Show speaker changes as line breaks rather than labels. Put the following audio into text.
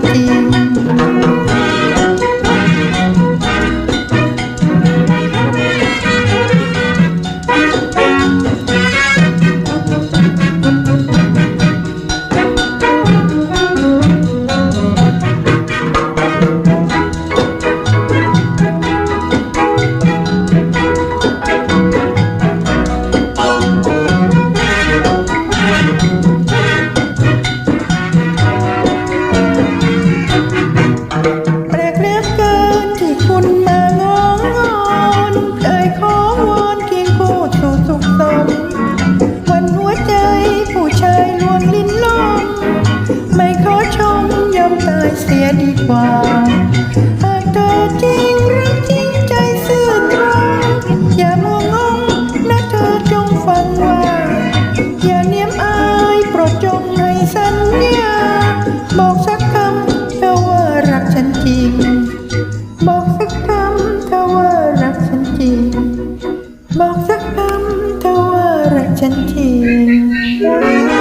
Thank you. เสียดีกว่าหากเธอจริงรักจริงใจซื่อตรงอย่ามัวงงนะเธอจงฟังว่า อย่าเนียมอายโปรดจงให้สัญญา บอกสักคำเธอว่ารักฉันจริง บอกสักคำเธอว่ารักฉันจริง บอกสักคำเธอว่ารักฉันจริง